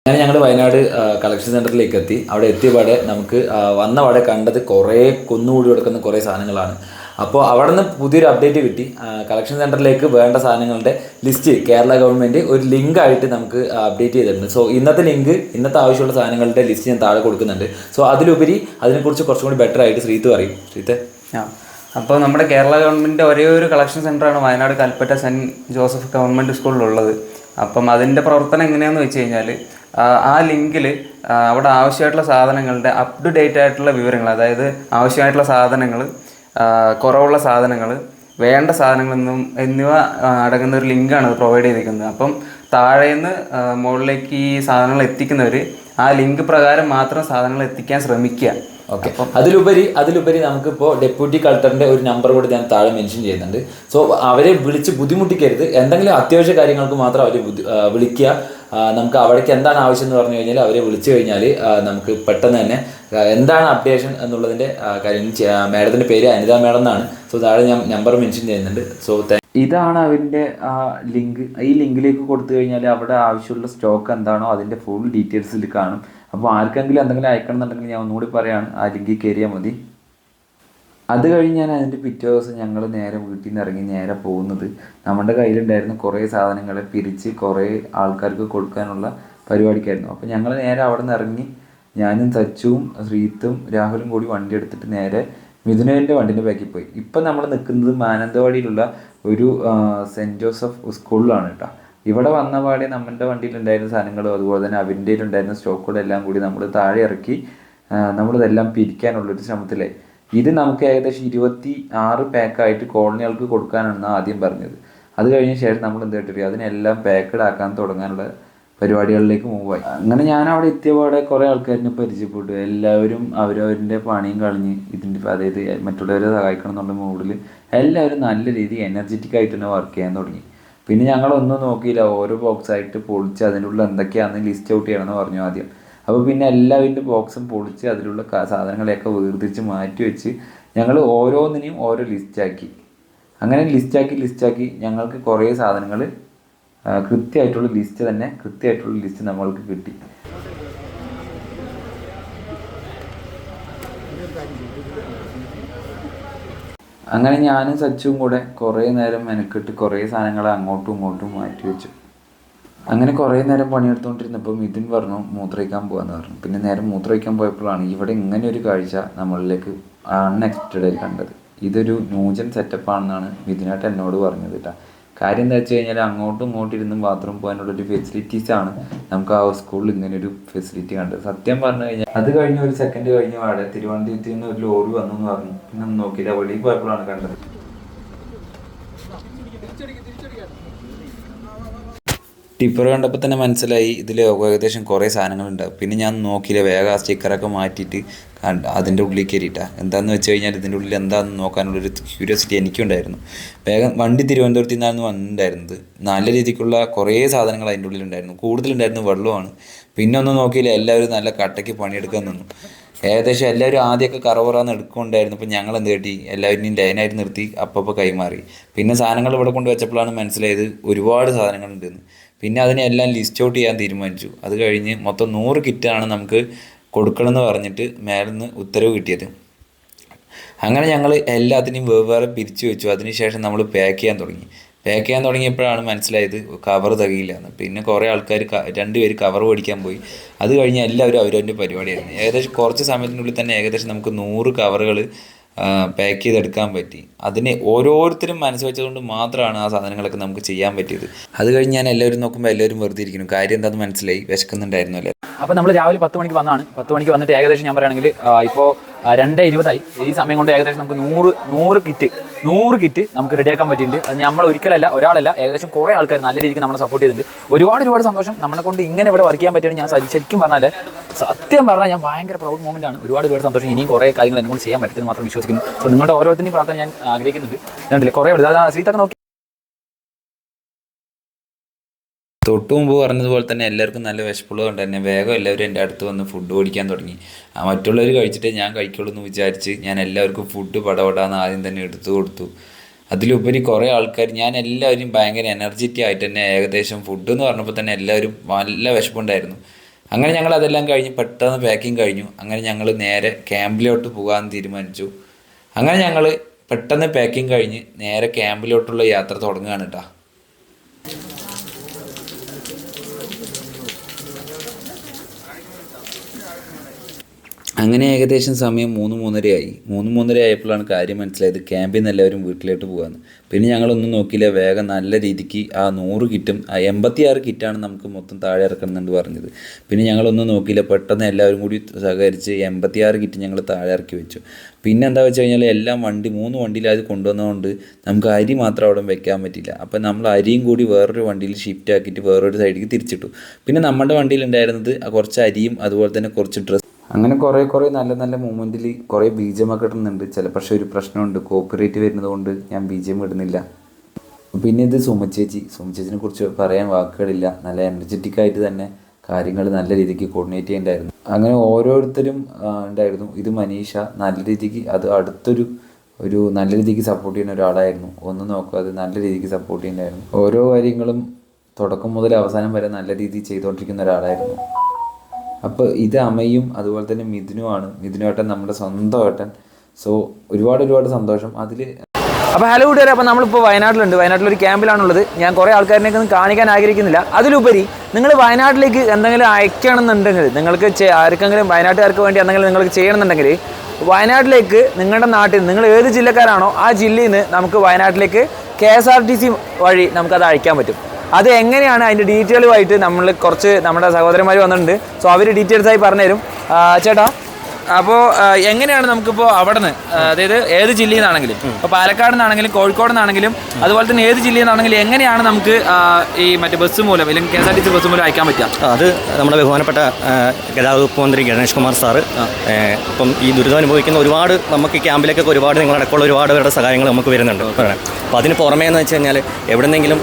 [SPEAKER 2] അങ്ങനെ ഞങ്ങൾ വയനാട് കളക്ഷൻ സെന്ററിലേക്ക് എത്തി അവിടെ എത്തിയപാടെ നമുക്ക് വന്ന പാടെ കണ്ടത് കുറേ കുന്നുകൂടി കിടക്കുന്ന കുറേ സാധനങ്ങളാണ്. അപ്പോൾ അവിടെ നിന്ന് പുതിയൊരു അപ്ഡേറ്റ് കിട്ടി. കളക്ഷൻ സെന്ററിലേക്ക് വേണ്ട സാധനങ്ങളുടെ ലിസ്റ്റ് കേരള ഗവൺമെന്റ് ഒരു ലിങ്ക് ആയിട്ട് നമുക്ക് അപ്ഡേറ്റ് ചെയ്തിട്ടുണ്ട്. സോ ഇന്നത്തെ ലിങ്ക് ഇന്നത്തെ ആവശ്യമുള്ള സാധനങ്ങളുടെ ലിസ്റ്റ് ഞാൻ താഴെ കൊടുക്കുന്നുണ്ട്. സോ അതിലുപരി അതിനെക്കുറിച്ച് കുറച്ചും കൂടി ബെറ്റർ ആയിട്ട് ശ്രീത്ത് പറയും. ശ്രീത്ത്?
[SPEAKER 6] ആ. അപ്പോൾ നമ്മുടെ കേരള ഗവൺമെന്റിന്റെ ഒരേ ഒരു collection സെന്ററാണ് Wayanad Kalpetta saint Joseph government സ്കൂളിലുള്ളത്. അപ്പം അതിന്റെ പ്രവർത്തനം എങ്ങനെയാണെന്ന് വെച്ച് കഴിഞ്ഞാൽ ആ ലിങ്കിൽ അവിടെ ആവശ്യമായിട്ടുള്ള സാധനങ്ങളുടെ അപ് ടു ഡേറ്റ് ആയിട്ടുള്ള വിവരങ്ങൾ അതായത് ആവശ്യമായിട്ടുള്ള സാധനങ്ങൾ കുറവുള്ള സാധനങ്ങൾ വേണ്ട സാധനങ്ങളെന്നും എന്നിവ അടങ്ങുന്ന ഒരു ലിങ്കാണ് അത് പ്രൊവൈഡ് ചെയ്തിരിക്കുന്നത്. അപ്പം താഴേന്ന് മുകളിലേക്ക് ഈ സാധനങ്ങൾ എത്തിക്കുന്നവർ ആ ലിങ്ക് പ്രകാരം മാത്രം സാധനങ്ങൾ എത്തിക്കാൻ ശ്രമിക്കുക.
[SPEAKER 2] ഓക്കെ അതിലുപരി അതിലുപരി നമുക്കിപ്പോൾ ഡെപ്യൂട്ടി കളക്ടറിന്റെ ഒരു നമ്പർ കൂടി ഞാൻ താഴെ മെൻഷൻ ചെയ്യുന്നുണ്ട്. സോ അവരെ വിളിച്ച് ബുദ്ധിമുട്ടിക്കരുത്. എന്തെങ്കിലും അത്യാവശ്യ കാര്യങ്ങൾക്ക് മാത്രം അവർ വിളിക്കുക. നമുക്ക് അവിടേക്ക് എന്താണ് ആവശ്യം എന്ന് പറഞ്ഞു കഴിഞ്ഞാൽ അവരെ വിളിച്ചു കഴിഞ്ഞാൽ നമുക്ക് പെട്ടെന്ന് തന്നെ എന്താണ് അപ്ഡേഷൻ എന്നുള്ളതിന്റെ കാര്യം മാഡത്തിന്റെ പേര് അനിത മാഡം എന്നാണ്. സോ താഴെ ഞാൻ നമ്പർ മെൻഷൻ ചെയ്യുന്നുണ്ട്. സോ ഇതാണ് അവന്റെ ആ ലിങ്ക്. ഈ ലിങ്കിലേക്ക് കൊടുത്തു കഴിഞ്ഞാൽ അവിടെ ആവശ്യമുള്ള സ്റ്റോക്ക് എന്താണോ അതിന്റെ ഫുൾ ഡീറ്റെയിൽസിൽ കാണും. അപ്പോൾ ആർക്കെങ്കിലും എന്തെങ്കിലും അയക്കണം എന്നുണ്ടെങ്കിൽ ഞാൻ ഒന്നുകൂടി പറയാണ് ആ ലിങ്കിൽ കയറിയാൽ മതി. അത് കഴിഞ്ഞ് ഞാൻ അതിന്റെ പിറ്റേ ദിവസം ഞങ്ങൾ നേരെ വീട്ടിൽ നിന്ന് ഇറങ്ങി നേരെ പോകുന്നത്. നമ്മുടെ കയ്യിലുണ്ടായിരുന്ന കുറേ സാധനങ്ങളെ പിരിച്ച് കുറേ ആൾക്കാർക്ക് കൊടുക്കാനുള്ള പരിപാടിക്കായിരുന്നു. അപ്പോൾ ഞങ്ങൾ നേരെ അവിടെ നിന്ന് ഇറങ്ങി ഞാനും സച്ചുവും ശ്രീത്തും രാഹുലും കൂടി വണ്ടി എടുത്തിട്ട് നേരെ മിഥുനേന്റെ വണ്ടിന്റെ ബാക്കിൽ പോയി ഇപ്പം നമ്മൾ നിൽക്കുന്നത് മാനന്തവാടിയിലുള്ള ഒരു സെന്റ് ജോസഫ് സ്കൂളിലാണ് കേട്ടോ. ഇവിടെ വന്ന പാടെ നമ്മുടെ വണ്ടിയിലുണ്ടായിരുന്ന സാധനങ്ങളും അതുപോലെ തന്നെ അവന്റെ ഉണ്ടായിരുന്ന സ്റ്റോക്കുകളും എല്ലാം കൂടി നമ്മൾ താഴെ ഇറക്കി നമ്മളിതെല്ലാം പിരിക്കാനുള്ളൊരു ശ്രമത്തിലായി. ഇത് നമുക്ക് ഏകദേശം ഇരുപത്തി ആറ് പാക്കായിട്ട് കോളനികൾക്ക് കൊടുക്കാനാണ് ആദ്യം പറഞ്ഞത്. അത് കഴിഞ്ഞ ശേഷം നമ്മൾ എന്ത് കേട്ടിട്ട് അതിനെല്ലാം പാക്കഡ് ആക്കാൻ തുടങ്ങാനുള്ള പരിപാടികളിലേക്ക് മൂവായി. അങ്ങനെ ഞാൻ അവിടെ എത്തിയപാടെ കുറേ ആൾക്കാരിനെ പരിചയപ്പെട്ടു. എല്ലാവരും അവരവരുടെ പണിയും കളഞ്ഞ് ഇതിന്റെ അതായത് മറ്റുള്ളവരെ സഹായിക്കണം എന്നുള്ള മൂഡിൽ എല്ലാവരും നല്ല രീതിയിൽ എനർജറ്റിക് ആയിട്ട് തന്നെ വർക്ക് ചെയ്യാൻ തുടങ്ങി. പിന്നെ ഞങ്ങൾ ഞങ്ങളൊന്നും നോക്കിയില്ല. ഓരോ ബോക്സ് ആയിട്ട് പൊളിച്ച് അതിനുള്ള എന്തൊക്കെയാണെന്ന് ലിസ്റ്റ് ഔട്ട് ചെയ്യണമെന്ന് പറഞ്ഞു ആദ്യം. അപ്പോൾ പിന്നെ എല്ലാവരുടെ ബോക്സും പൊളിച്ച് അതിലുള്ള സാധനങ്ങളെയൊക്കെ വേർതിരിച്ച് മാറ്റി വെച്ച് ഞങ്ങൾ ഓരോന്നിനെയും ഓരോ ലിസ്റ്റാക്കി അങ്ങനെ ലിസ്റ്റാക്കി ലിസ്റ്റാക്കി ഞങ്ങൾക്ക് കുറേ സാധനങ്ങൾ കൃത്യമായിട്ടുള്ള ലിസ്റ്റ് തന്നെ കൃത്യമായിട്ടുള്ള ലിസ്റ്റ് നമ്മൾക്ക് കിട്ടി. അങ്ങനെ ഞാനും സച്ചുവും കൂടെ കുറേ നേരം മെനക്കെട്ട് കുറേ സാധനങ്ങൾ അങ്ങോട്ടും ഇങ്ങോട്ടും മാറ്റി വെച്ചു. അങ്ങനെ കുറേ നേരം പണിയെടുത്തുകൊണ്ടിരുന്നപ്പോൾ മിഥുൻ പറഞ്ഞു മൂത്രയിക്കാൻ പോകാന്ന് പറഞ്ഞു. പിന്നെ നേരം മൂത്രയിക്കാൻ പോയപ്പോഴാണ് ഇവിടെ ഇങ്ങനെ ഒരു കാഴ്ച നമ്മളിലേക്ക് അൺഎക്സ്പെക്റ്റഡായി കണ്ടത്. ഇതൊരു ന്യൂജൻ സെറ്റപ്പാണെന്നാണ് മിഥുനായിട്ട് എന്നോട് പറഞ്ഞത് കേട്ടോ. കാര്യം എന്താ വെച്ച് കഴിഞ്ഞാൽ അങ്ങോട്ടും ഇങ്ങോട്ടും ഇരുന്ന് ബാത്റൂം പോകാനുള്ള ഒരു ഫെസിലിറ്റീസ് ആണ് നമുക്ക് ആ സ്കൂളിൽ ഇങ്ങനെ ഒരു ഫെസിലിറ്റി കണ്ടത്. സത്യം പറഞ്ഞു കഴിഞ്ഞാൽ അത് കഴിഞ്ഞ ഒരു സെക്കൻഡ് കഴിഞ്ഞ പാടെ തിരുവനന്തപുരത്ത് നിന്ന് ഒരു ലോറി വന്നു എന്ന് പറഞ്ഞു. പിന്നെ നോക്കിയില്ല വെളിയിൽ പോയപ്പോഴാണ് കണ്ടത്. ടിപ്പർ കണ്ടപ്പോൾ തന്നെ മനസ്സിലായി ഇതിൽ ഏകദേശം കുറേ സാധനങ്ങളുണ്ട്. പിന്നെ ഞാൻ നോക്കിയില്ല വേഗം ആ സ്റ്റിക്കറൊക്കെ മാറ്റിയിട്ട് അതിന്റെ ഉള്ളിൽ കയറിയിട്ടാണ് എന്താണെന്ന് വെച്ച് കഴിഞ്ഞാൽ ഇതിന്റെ ഉള്ളിൽ എന്താണെന്ന് നോക്കാനുള്ളൊരു ക്യൂരിയോസിറ്റി എനിക്കുണ്ടായിരുന്നു. വേഗം വണ്ടി തിരുവനന്തപുരത്ത് നിന്നായിരുന്നു വന്നിട്ടുണ്ടായിരുന്നത്. നല്ല രീതിക്കുള്ള കുറേ സാധനങ്ങൾ അതിന്റെ ഉള്ളിലുണ്ടായിരുന്നു. കൂടുതലുണ്ടായിരുന്നു വെള്ളമാണ്. പിന്നെ ഒന്നും നോക്കിയില്ല എല്ലാവരും നല്ല കട്ടയ്ക്ക് പണിയെടുക്കാൻ നിന്നു. ഏകദേശം എല്ലാവരും ആദ്യമൊക്കെ കറവറാന്ന് എടുക്കുന്നുണ്ടായിരുന്നു. അപ്പോൾ ഞങ്ങൾ എന്ത് കേട്ടി? എല്ലാവരും ലൈനായിട്ട് നിർത്തി അപ്പോൾ കൈമാറി. പിന്നെ സാധനങ്ങൾ ഇവിടെ കൊണ്ട് വെച്ചപ്പോഴാണ് മനസ്സിലായത് ഒരുപാട് സാധനങ്ങളുണ്ടെന്ന്. പിന്നെ അതിനെ എല്ലാം ലിസ്റ്റ് ഔട്ട് ചെയ്യാൻ തീരുമാനിച്ചു. അത് കഴിഞ്ഞ് മൊത്തം നൂറ് കിറ്റാണ് നമുക്ക് കൊടുക്കണമെന്ന് പറഞ്ഞിട്ട് മേലെന്ന് ഉത്തരവ് കിട്ടിയത്. അങ്ങനെ ഞങ്ങൾ എല്ലാത്തിനെയും വെവ്വേറെ പിരിച്ചു വെച്ചു. അതിനുശേഷം നമ്മൾ പാക്ക് ചെയ്യാൻ തുടങ്ങി. പാക്ക് ചെയ്യാൻ തുടങ്ങിയപ്പോഴാണ് മനസ്സിലായത് കവർ തികയില്ല എന്ന് പിന്നെ കുറേ ആൾക്കാർ രണ്ടുപേർ കവർ മേടിക്കാൻ പോയി. അത് കഴിഞ്ഞ് എല്ലാവരും അവരവന്റെ പരിപാടിയായിരുന്നു. ഏകദേശം കുറച്ച് സമയത്തിനുള്ളിൽ തന്നെ ഏകദേശം നമുക്ക് നൂറ് കവറുകൾ പാക്ക് ചെയ്തെടുക്കാൻ പറ്റി. അതിനെ ഓരോരുത്തരും മനസ്സ് വെച്ചതുകൊണ്ട് മാത്രമാണ് ആ സാധനങ്ങളൊക്കെ നമുക്ക് ചെയ്യാൻ പറ്റിയത്. അത് കഴിഞ്ഞ് ഞാൻ എല്ലാവരും നോക്കുമ്പോൾ എല്ലാവരും വെറുതെ ഇരിക്കുന്നു. കാര്യം എന്താണെന്ന് മനസ്സിലായി? വിശക്കുന്നുണ്ടായിരുന്നു അല്ലേ
[SPEAKER 1] അപ്പോൾ നമ്മൾ രാവിലെ പത്ത് മണിക്ക് വന്നാണ് പത്ത് മണിക്ക് വന്നിട്ട് ഏകദേശം ഞാൻ പറയുകയാണെങ്കിൽ ഇപ്പോൾ രണ്ട് ഇരുപതായി. ഈ സമയം കൊണ്ട് ഏകദേശം നമുക്ക് നൂറ് നൂറ് കിറ്റ് നൂറ് കിറ്റ് നമുക്ക് റെഡിയാക്കാൻ പറ്റിയിട്ടുണ്ട്. അത് നമ്മൾ ഒരിക്കലല്ല ഒരാളല്ല ഏകദേശം കുറേ ആൾക്കാർ നല്ല രീതിക്ക് നമ്മളെ സപ്പോർട്ട് ചെയ്തിട്ടുണ്ട്. ഒരുപാട് ഒരുപാട് സന്തോഷം. നമ്മളെ കൊണ്ട് ഇങ്ങനെ ഇവിടെ വർക്ക് ചെയ്യാൻ പറ്റിയാണ് ഞാൻ ശരിക്കും പറഞ്ഞാൽ സത്യം പറഞ്ഞാൽ ഞാൻ ഭയങ്കര പ്രൗഡ് മൂമെന്റ് ആണ്. ഒരുപാട് ഒരുപാട് സന്തോഷം. ഇനിയും കുറേ കാര്യങ്ങൾ എന്നെ കൊണ്ട് ചെയ്യാൻ പറ്റുമെന്ന് മാത്രം വിശ്വസിക്കുന്നു. നിങ്ങളുടെ ഓരോരുത്തരുടെയും പ്രാർത്ഥന ഞാൻ ആഗ്രഹിക്കുന്നുണ്ട്. കണ്ടില്ലേ? കുറേ ശ്രീത്തൊക്കെ നോക്കി.
[SPEAKER 2] തൊട്ട് മുമ്പ് പറഞ്ഞതുപോലെ തന്നെ എല്ലാവർക്കും നല്ല വിശപ്പുള്ളത് കൊണ്ട് തന്നെ വേഗം എല്ലാവരും എന്റെ അടുത്ത് വന്ന് ഫുഡ് ഓടിക്കാൻ തുടങ്ങി. മറ്റുള്ളവർ കഴിച്ചിട്ടേ ഞാൻ കഴിക്കുള്ളൂ എന്ന് വിചാരിച്ച് ഞാൻ എല്ലാവർക്കും ഫുഡ് പടപടാന്ന് ആദ്യം തന്നെ എടുത്തു കൊടുത്തു. അതിലുപരി കുറേ ആൾക്കാർ ഞാൻ എല്ലാവരും ഭയങ്കര എനർജറ്റിക് ആയിട്ട് തന്നെ ഏകദേശം ഫുഡ് എന്ന് പറഞ്ഞപ്പോൾ തന്നെ എല്ലാവരും നല്ല വിശപ്പുണ്ടായിരുന്നു. അങ്ങനെ ഞങ്ങൾ അതെല്ലാം കഴിഞ്ഞ് പെട്ടെന്ന് പാക്കിംഗ് കഴിഞ്ഞു. അങ്ങനെ ഞങ്ങൾ നേരെ ക്യാമ്പിലോട്ട് പോകാൻ തീരുമാനിച്ചു. അങ്ങനെ ഞങ്ങൾ പെട്ടെന്ന് പാക്കിംഗ് കഴിഞ്ഞ് നേരെ ക്യാമ്പിലോട്ടുള്ള യാത്ര തുടങ്ങുകയാണ് കേട്ടോ അങ്ങനെ ഏകദേശം സമയം മൂന്ന് മൂന്നരയായി. മൂന്ന് മൂന്നര ആയപ്പോഴാണ് കാര്യം മനസ്സിലായത് ക്യാമ്പിൽ നിന്ന് എല്ലാവരും വീട്ടിലോട്ട് പോകാമെന്ന് പിന്നെ ഞങ്ങളൊന്നും നോക്കിയില്ല. വേഗം നല്ല രീതിക്ക് ആ നൂറ് കിറ്റും ആ എൺപത്തിയാറ് കിറ്റാണ് നമുക്ക് മൊത്തം താഴെ ഇറക്കണമെന്നുണ്ട് പറഞ്ഞത്. പിന്നെ ഞങ്ങളൊന്നും നോക്കിയില്ല. പെട്ടെന്ന് എല്ലാവരും കൂടി സഹകരിച്ച് എൺപത്തിയാറ് കിറ്റ് ഞങ്ങൾ താഴെ ഇറക്കി വെച്ചു. പിന്നെ എന്താ വെച്ച് കഴിഞ്ഞാൽ എല്ലാം വണ്ടി മൂന്ന് വണ്ടിയിൽ അത് കൊണ്ടുവന്നതുകൊണ്ട് നമുക്ക് അരി മാത്രം അവിടെ വെക്കാൻ പറ്റില്ല അപ്പം നമ്മൾ അരിയും കൂടി വേറൊരു വണ്ടിയിൽ ഷിഫ്റ്റ് ആക്കിയിട്ട് വേറൊരു സൈഡിലേക്ക് തിരിച്ചിട്ടു. പിന്നെ നമ്മുടെ വണ്ടിയിൽ ഉണ്ടായിരുന്നത് കുറച്ച് അരിയും അതുപോലെ തന്നെ കുറച്ച് ഡ്രസ്സ് അങ്ങനെ കുറേ കുറേ നല്ല നല്ല മൂമെന്റിൽ കുറേ ബി ജി എം ഒക്കെ ഇടുന്നുണ്ട്. ചില പക്ഷേ ഒരു പ്രശ്നമുണ്ട്. കോപ്പറേറ്റ് വരുന്നത് കൊണ്ട് ഞാൻ എം ഇടുന്നില്ല. പിന്നെ ഇത് സുമച്ചേച്ചി സുമച്ചേച്ചിനെ കുറിച്ച് പറയാൻ വാക്കുകളില്ല. നല്ല എനർജറ്റിക് ആയിട്ട് തന്നെ കാര്യങ്ങൾ നല്ല രീതിക്ക് കോർഡിനേറ്റ് ചെയ്യണ്ടായിരുന്നു. അങ്ങനെ ഓരോരുത്തരും ഉണ്ടായിരുന്നു ഇത് മനീഷ. നല്ല രീതിക്ക് അത് അടുത്തൊരു ഒരു നല്ല രീതിക്ക് സപ്പോർട്ട് ചെയ്യുന്ന ഒരാളായിരുന്നു. ഒന്ന് നോക്കുക അത് നല്ല രീതിക്ക് സപ്പോർട്ട് ചെയ്യുന്നുണ്ടായിരുന്നു ഓരോ കാര്യങ്ങളും തുടക്കം മുതൽ അവസാനം വരെ നല്ല രീതിയിൽ ചെയ്തുകൊണ്ടിരിക്കുന്ന ഒരാളായിരുന്നു. അപ്പോൾ ഇത് അമ്മയും അതുപോലെ തന്നെ മിഥുനുമാണ്. മിഥുനു ഏട്ടൻ നമ്മുടെ സ്വന്തം ഏട്ടൻ. സോ ഒരുപാട് ഒരുപാട് സന്തോഷം. അതിൽ
[SPEAKER 1] അപ്പോൾ ഹലോ കൂട്ടുകാരെ അപ്പോൾ നമ്മളിപ്പോൾ വയനാട്ടിലുണ്ട്. വയനാട്ടിലൊരു ക്യാമ്പിലാണുള്ളത്. ഞാൻ കുറേ ആൾക്കാരിനേക്ക് ഒന്നും കാണിക്കാൻ ആഗ്രഹിക്കുന്നില്ല. അതിലുപരി നിങ്ങൾ വയനാട്ടിലേക്ക് എന്തെങ്കിലും അയക്കണമെന്നുണ്ടെങ്കിൽ നിങ്ങൾക്ക് ആർക്കെങ്കിലും വയനാട്ടുകാർക്ക് വേണ്ടി എന്തെങ്കിലും നിങ്ങൾക്ക് ചെയ്യണമെന്നുണ്ടെങ്കിൽ വയനാട്ടിലേക്ക് നിങ്ങളുടെ നാട്ടിൽ നിങ്ങൾ ഏത് ജില്ലക്കാരാണോ ആ ജില്ലയിൽ നിന്ന് നമുക്ക് വയനാട്ടിലേക്ക് K S R T C വഴി നമുക്കത് അയക്കാൻ പറ്റും. അത് എങ്ങനെയാണ് അതിന്റെ ഡീറ്റെയിലുമായിട്ട് നമ്മൾ കുറച്ച് നമ്മുടെ സഹോദരന്മാർ വന്നിട്ടുണ്ട്. സോ അവർ ഡീറ്റെയിൽസ് ആയി പറഞ്ഞുതരും. ചേട്ടാ അപ്പോൾ എങ്ങനെയാണ് നമുക്കിപ്പോൾ അവിടെ നിന്ന് അതായത് ഏത് ജില്ലയിൽ നിന്നാണെങ്കിലും ഇപ്പോൾ പാലക്കാട് നിന്നാണെങ്കിലും കോഴിക്കോട് നിന്നാണെങ്കിലും അതുപോലെ തന്നെ ഏത് ജില്ലയിൽ നിന്നാണെങ്കിലും എങ്ങനെയാണ് നമുക്ക് ഈ മറ്റേ ബസ് മൂലം അല്ലെങ്കിൽ K S R T C bus മൂലം അയക്കാൻ പറ്റുക?
[SPEAKER 7] അത് നമ്മുടെ ബഹുമാനപ്പെട്ട ഗതാഗത വകുപ്പ് മന്ത്രി ഗണേഷ് കുമാർ സാറ് ഇപ്പം ഈ ദുരിതം അനുഭവിക്കുന്ന ഒരുപാട് നമുക്ക് ഈ ക്യാമ്പിലേക്കൊക്കെ ഒരുപാട് നിങ്ങളടക്കമുള്ള ഒരുപാട് പേരുടെ സഹായങ്ങൾ നമുക്ക് വരുന്നുണ്ട്. അപ്പോൾ അതിന് പുറമേ എന്ന് വെച്ച് കഴിഞ്ഞാൽ എവിടെന്നെങ്കിലും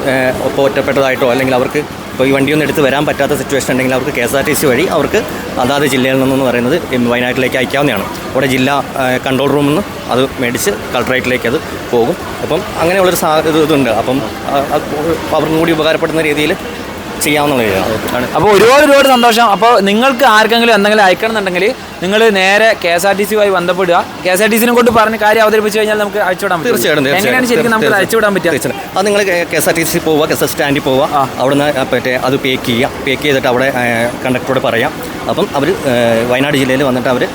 [SPEAKER 7] ഇപ്പോൾ ഒറ്റപ്പെട്ടതായിട്ടോ അല്ലെങ്കിൽ അവർക്ക് ഇപ്പോൾ ഈ വണ്ടിയൊന്നും എടുത്ത് വരാൻ പറ്റാത്ത സിറ്റുവേഷൻ ഉണ്ടെങ്കിൽ അവർക്ക് K S R T C വഴി അവർക്ക് അതാത് ജില്ലയിൽ നിന്നെന്ന് പറയുന്നത് വയനാട്ടിലേക്ക് അയക്കാവുന്നതാണ്. അവിടെ ജില്ലാ കൺട്രോൾ റൂമിൽ നിന്ന് അത് മേടിച്ച് കളക്ട്രേറ്റിലേക്ക് അത് പോകും. അപ്പം അങ്ങനെയുള്ളൊരു സാ ഇത് ഇതുണ്ട്. അപ്പം അവർക്കും കൂടി ഉപകാരപ്പെടുന്ന രീതിയിൽ ചെയ്യാവുന്ന
[SPEAKER 1] അപ്പോൾ ഒരുപാട് ഒരുപാട് സന്തോഷം. അപ്പോൾ നിങ്ങൾക്ക് ആർക്കെങ്കിലും എന്തെങ്കിലും അയക്കണം എന്നുണ്ടെങ്കിൽ നിങ്ങൾ നേരെ കെ എസ് ആർ ടി സിയുമായി ബന്ധപ്പെടുക. കെ എസ് ആർ ടി സിനെ കൊണ്ട് പറഞ്ഞ് കാര്യം അവതരിപ്പിച്ച് കഴിഞ്ഞാൽ നമുക്ക് അയച്ചുവിടാൻ പറ്റും.
[SPEAKER 7] തീർച്ചയായിട്ടും
[SPEAKER 1] എങ്ങനെയാണ് ശരിക്കും നമുക്ക് അയച്ചു അയച്ചുവിടാൻ പറ്റുക?
[SPEAKER 7] അത് നിങ്ങൾ K S R T C പോവുക കെ എസ് ആർ സ്റ്റാൻഡിൽ പോവുക. അവിടുന്ന് മറ്റേ അത് പേക്ക് ചെയ്യുക. പേക്ക് ചെയ്തിട്ട് അവിടെ കണ്ടക്ടറോട് പറയാം. അപ്പം അവർ വയനാട് ജില്ലയിൽ വന്നിട്ട് അവർ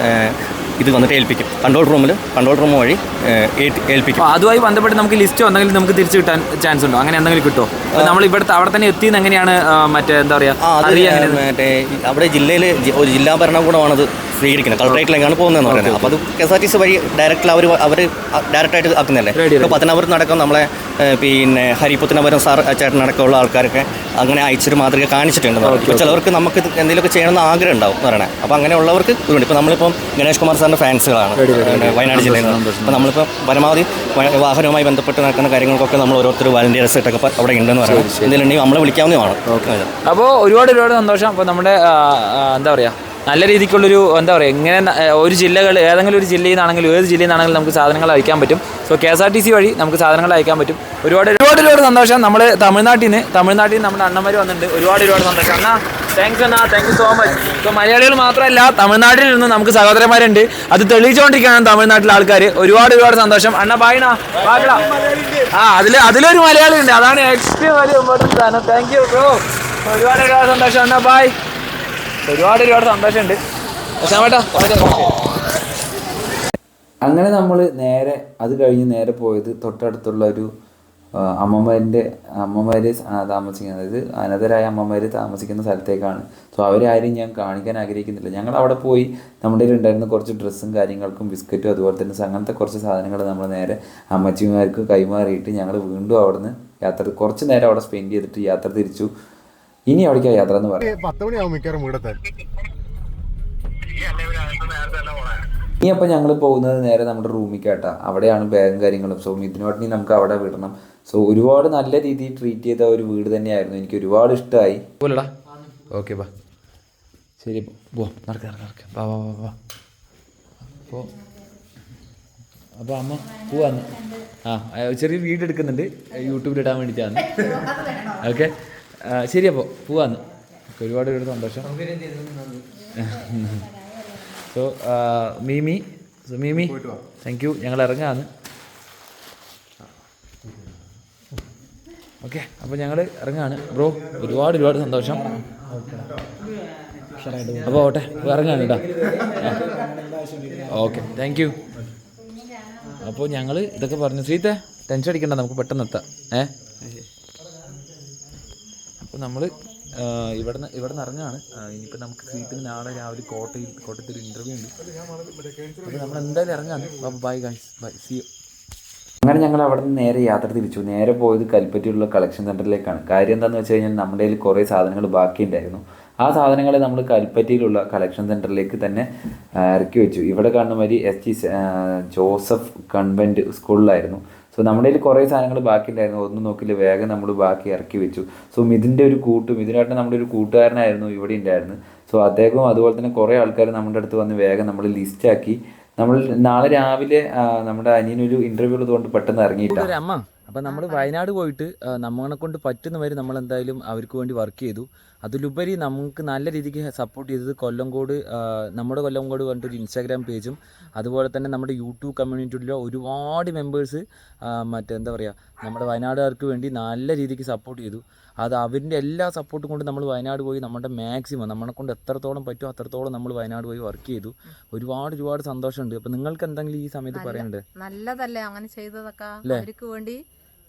[SPEAKER 7] ഇത് വന്നിട്ട് ഏൽപ്പിക്കും. കൺട്രോൾ റൂമിൽ കൺട്രോൾ റൂം വഴി ഏൽപ്പിക്കും.
[SPEAKER 1] അതുമായി ബന്ധപ്പെട്ട് നമുക്ക് ലിസ്റ്റ് എന്തെങ്കിലും നമുക്ക് തിരിച്ചു കിട്ടാൻ ചാൻസ് ഉണ്ടോ? അങ്ങനെ എന്തെങ്കിലും കിട്ടുമോ നമ്മൾ ഇവിടുത്തെ അവിടെ തന്നെ എത്തിയെന്ന് എങ്ങനെയാണ് മറ്റേ എന്താ പറയുക
[SPEAKER 7] മറ്റേ അവിടെ ജില്ലയിൽ ഒരു ജില്ലാ ഭരണകൂടമാണ് അത് സ്വീകരിക്കുന്നത് കളക്ടറേറ്റിലേക്കാണ് പോകുന്നതെന്ന് പറയുന്നത്. അപ്പോൾ അത് K S R T C വഴി ഡയറക്റ്റ് അവർ അവർ ഡയറക്റ്റായിട്ട് ആക്കുന്നതല്ലേ? ഇപ്പോൾ പത്തനാപുരത്ത് നടക്കുന്ന നമ്മളെ പിന്നെ ഹരിപുത്തനാപുരം സാർ ചേട്ടനടക്കമുള്ള ആൾക്കാരൊക്കെ അങ്ങനെ അയച്ചൊരു മാതൃക കാണിച്ചിട്ടുണ്ട് ഇപ്പോൾ ചിലവർക്ക് നമുക്ക് ഇത് എന്തെങ്കിലുമൊക്കെ ചെയ്യണമെന്ന് ആഗ്രഹം ഉണ്ടാവും എന്ന് പറയണേ. അപ്പോൾ അങ്ങനെയുള്ളവർക്ക് ഇതുണ്ട്. ഇപ്പോൾ നമ്മളിപ്പം ഗണേഷ് കുമാർ സാറിന്റെ ഫാൻസുകളാണ്. വയനാട് ജില്ലയിൽ നിന്ന്. അപ്പോൾ നമ്മളിപ്പോൾ പരമാവധി വാഹനവുമായി ബന്ധപ്പെട്ട് നടക്കുന്ന കാര്യങ്ങൾക്കൊക്കെ നമ്മൾ ഓരോരുത്തർ വാലണ്ടിയേഴ്സ് ഇട്ടൊക്കെ അവിടെ ഉണ്ടെന്ന് പറയുന്നത് എന്തെങ്കിലും ഉണ്ടെങ്കിൽ നമ്മളെ വിളിക്കാവുന്നതാണ്.
[SPEAKER 1] അപ്പോൾ ഒരുപാട് ഒരുപാട് സന്തോഷം. അപ്പോൾ നമ്മുടെ എന്താ പറയുക? നല്ല രീതിക്കുള്ളൊരു എന്താ പറയുക ഇങ്ങനെ ഒരു ജില്ലകൾ ഏതെങ്കിലും ഒരു ജില്ലയിൽ നിന്നാണെങ്കിലും ഏത് ജില്ലയിൽ നിന്നാണെങ്കിലും നമുക്ക് സാധനങ്ങൾ അയക്കാൻ പറ്റും. So K S R T C വഴി നമുക്ക് സാധനങ്ങൾ അയക്കാൻ പറ്റും. ഒരുപാട് ഒരുപാട് ഒരുപാട് സന്തോഷം. നമ്മൾ തമിഴ്നാട്ടിൽ നിന്ന് തമിഴ്നാട്ടിൽ നിന്ന് നമ്മുടെ അണ്ണന്മാർ വന്നിട്ടുണ്ട്. ഒരുപാട് ഒരുപാട് സന്തോഷം. അണ്ണാ thanks Anna thank you so much ഇപ്പോൾ മലയാളികൾ മാത്രമല്ല തമിഴ്നാട്ടിൽ നിന്ന് നമുക്ക് സഹോദരന്മാരുണ്ട്. അത് തെളിയിച്ചുകൊണ്ടിരിക്കുകയാണ് തമിഴ്നാട്ടിലെ ആൾക്കാർ ഒരുപാട് ഒരുപാട് സന്തോഷം. അണ്ണ ബായിണ ബാക്കടാ ആ അതിൽ അതിലൊരു മലയാളി ഉണ്ട് അതാണ് ഏറ്റവും വലിയ ഇമ്പോർട്ടൻസ് സാധനം. താങ്ക് യു ഒരുപാട് ഒരുപാട് സന്തോഷം. അണ്ണ ബായ് ഒരുപാട് ഒരുപാട് സന്തോഷമുണ്ട്
[SPEAKER 2] അങ്ങനെ നമ്മൾ നേരെ അത് കഴിഞ്ഞ് നേരെ പോയത് തൊട്ടടുത്തുള്ള ഒരു അമ്മമാരിന്റെ അമ്മമാർ താമസിക്കുന്ന അതായത് അനതരായ അമ്മമാർ താമസിക്കുന്ന സ്ഥലത്തേക്കാണ്. സോ അവരെ ആരും ഞാൻ കാണിക്കാൻ ആഗ്രഹിക്കുന്നില്ല. ഞങ്ങൾ അവിടെ പോയി നമ്മുടെ കയ്യിൽ ഉണ്ടായിരുന്ന കുറച്ച് ഡ്രസ്സും കാര്യങ്ങൾക്കും ബിസ്ക്കറ്റും അതുപോലെ തന്നെ അങ്ങനത്തെ കുറച്ച് സാധനങ്ങൾ നമ്മൾ നേരെ അമ്മച്ചിമാർക്ക് കൈമാറിയിട്ട് ഞങ്ങൾ വീണ്ടും അവിടുന്ന് യാത്ര കുറച്ച് നേരം അവിടെ സ്പെൻഡ് ചെയ്തിട്ട് യാത്ര തിരിച്ചു. ഇനി എവിടേക്കാ യാത്ര എന്ന് പറയാം.
[SPEAKER 5] പത്ത് മണിയാവും മിക്കവാറും വീടെത്താൻ.
[SPEAKER 2] ഇനി അപ്പോൾ ഞങ്ങൾ പോകുന്നത് നേരെ നമ്മുടെ റൂമിൽ കേട്ടാ അവിടെയാണ് ബാഗും കാര്യങ്ങളും. സോ മിഥുനോട്ടിനി നമുക്ക് അവിടെ വിടണം. സോ ഒരുപാട് നല്ല രീതിയിൽ ട്രീറ്റ് ചെയ്ത ഒരു വീട് തന്നെയായിരുന്നു. എനിക്ക് ഒരുപാട് ഇഷ്ടമായി
[SPEAKER 1] പോലടാ ഓക്കെ ബാ. ശരി പോ. നടക്ക നടക്ക നടക്ക. വാ വാ വാ വാ അപ്പോൾ അപ്പോൾ അമ്മ പോവാന്ന്. ആ ആ, ചെറിയ വീട് എടുക്കുന്നുണ്ട്. യൂട്യൂബിൽ ഇടാൻ വേണ്ടിയിട്ടാണ് ഓക്കെ. ശരി അപ്പോൾ പോവാന്ന്. ഒരുപാട് ഒരു സന്തോഷം. So Meemi so Meemi thank you ഞങ്ങൾ ഇറങ്ങാന്ന്. ഓക്കെ അപ്പോൾ ഞങ്ങൾ ഇറങ്ങാണ്. ബ്രോ ഒരുപാട് ഒരുപാട് സന്തോഷം. അപ്പോൾ ഓട്ടെ ഇറങ്ങാണ് കേട്ടോ. ഓക്കെ താങ്ക് യു അപ്പോൾ ഞങ്ങൾ ഇതൊക്കെ പറഞ്ഞു സീത്തെ ടെൻഷൻ അടിക്കണ്ട നമുക്ക് പെട്ടെന്ന് എത്താം. ഏഹ് നമ്മൾ ഇവിടെ നിന്ന് ഇവിടെ നിന്ന് ഇറങ്ങാണ് ഇനിയിപ്പോൾ നമുക്ക് സീറ്റിന് നാളെ രാവിലെ കോട്ടയിൽ കോട്ടയത്തിൽ ഒരു ഇന്റർവ്യൂ ഉണ്ട്. അപ്പോൾ നമ്മൾ എന്തായാലും ഇറങ്ങാണ്. ബൈ ഗൈസ് ബൈ സി
[SPEAKER 2] അങ്ങനെ ഞങ്ങൾ അവിടെ നിന്ന് നേരെ യാത്ര തിരിച്ചു. നേരെ പോയത് കൽപ്പറ്റയിലുള്ള കളക്ഷൻ സെന്ററിലേക്കാണ് കാര്യം എന്താണെന്ന് വെച്ച് കഴിഞ്ഞാൽ നമ്മുടെ കയ്യിൽ കുറേ സാധനങ്ങൾ ബാക്കിയുണ്ടായിരുന്നു. ആ സാധനങ്ങൾ നമ്മൾ കൽപ്പറ്റയിലുള്ള കളക്ഷൻ സെന്ററിലേക്ക് തന്നെ ഇറക്കി വെച്ചു. ഇവിടെ കാണുന്ന മാതിരി എസ് ടി ജോസഫ് കൺവെന്റ് സ്കൂളിലായിരുന്നു സോ നമ്മുടെ കയ്യിൽ കുറേ സാധനങ്ങൾ ബാക്കിയുണ്ടായിരുന്നു ഒന്നും നോക്കില്ല വേഗം നമ്മൾ ബാക്കി ഇറക്കി വെച്ചു. സോ മിഥുന്റെ ഒരു കൂട്ടും ഇതിനായിട്ട് നമ്മുടെ ഒരു കൂട്ടുകാരനായിരുന്നു ഇവിടെ ഉണ്ടായിരുന്നു സോ അദ്ദേഹവും അതുപോലെ തന്നെ കുറേ ആൾക്കാർ നമ്മുടെ അടുത്ത് വന്ന് വേഗം നമ്മൾ ലിസ്റ്റാക്കി നമ്മൾ നാളെ രാവിലെ നമ്മുടെ അനിയനൊരു ഇന്റർവ്യൂ ഉള്ളതുകൊണ്ട് പെട്ടെന്ന് ഇറങ്ങിയിട്ടാണ്
[SPEAKER 1] അപ്പം നമ്മൾ വയനാട് പോയിട്ട് നമ്മളെ കൊണ്ട് പറ്റുന്ന വരെ നമ്മൾ എന്തായാലും അവർക്ക് വേണ്ടി വർക്ക് ചെയ്തു. അതിലുപരി നമുക്ക് നല്ല രീതിക്ക് സപ്പോർട്ട് ചെയ്തത് കൊല്ലംകോട് നമ്മുടെ കൊല്ലംകോട് പറഞ്ഞിട്ടൊരു ഇൻസ്റ്റാഗ്രാം പേജും അതുപോലെ തന്നെ നമ്മുടെ യൂട്യൂബ് കമ്മ്യൂണിറ്റിയിലെ ഒരുപാട് മെമ്പേഴ്സ് മറ്റെന്താ പറയുക നമ്മുടെ വയനാടുകാർക്ക് വേണ്ടി നല്ല രീതിക്ക് സപ്പോർട്ട് ചെയ്തു. അത് അവരിന്റെ എല്ലാ സപ്പോർട്ടും കൊണ്ട് നമ്മൾ വയനാട് പോയി നമ്മുടെ മാക്സിമം നമ്മളെ കൊണ്ട് എത്രത്തോളം പറ്റുമോ അത്രത്തോളം നമ്മൾ വയനാട് പോയി വർക്ക് ചെയ്തു. ഒരുപാട് ഒരുപാട് സന്തോഷമുണ്ട്. അപ്പം നിങ്ങൾക്ക് എന്തെങ്കിലും ഈ സമയത്ത് പറയാനുണ്ട്?
[SPEAKER 8] നല്ലതല്ലേ അങ്ങനെ ചെയ്തതൊക്കെ? അവർക്ക് വേണ്ടി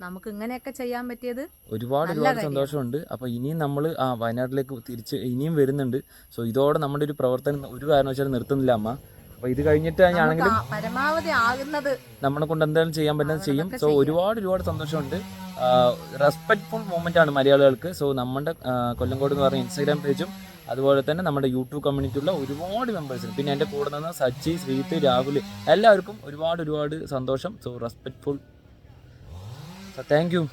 [SPEAKER 8] നമുക്ക് ഇങ്ങനെയൊക്കെ ചെയ്യാൻ പറ്റിയത്
[SPEAKER 1] ഒരുപാട് ഒരുപാട് സന്തോഷമുണ്ട്. അപ്പോൾ ഇനിയും നമ്മൾ ആ വയനാട്ടിലേക്ക് തിരിച്ച് ഇനിയും വരുന്നുണ്ട്. സോ ഇതോടെ നമ്മുടെ ഒരു പ്രവർത്തനം ഒരു കാരണവശാലും നിർത്തുന്നില്ല അമ്മ. അപ്പോൾ ഇത് കഴിഞ്ഞിട്ട്
[SPEAKER 8] ഞാനെങ്കിലും
[SPEAKER 1] ആണെങ്കിലും
[SPEAKER 8] പരമാവധി ആകുന്നത്
[SPEAKER 1] നമ്മളെ കൊണ്ട് എന്തായാലും ചെയ്യാൻ പറ്റുന്നത് ചെയ്യും. സോ ഒരുപാട് ഒരുപാട് സന്തോഷമുണ്ട്. റെസ്പെക്ട്ഫുൾ മൂവ്മെന്റ് ആണ് മലയാളികൾക്ക്. സോ നമ്മുടെ കൊല്ലംകോട് എന്ന് പറഞ്ഞ ഇൻസ്റ്റാഗ്രാം പേജും അതുപോലെ തന്നെ നമ്മുടെ യൂട്യൂബ് കമ്മ്യൂണിറ്റിയുള്ള ഒരുപാട് മെമ്പേഴ്സിന് പിന്നെ എന്റെ കൂടെ നിന്ന് സച്ചി ശ്രീത്ത് രാഹുൽ എല്ലാവർക്കും ഒരുപാട് ഒരുപാട് സന്തോഷം. So respectful thank you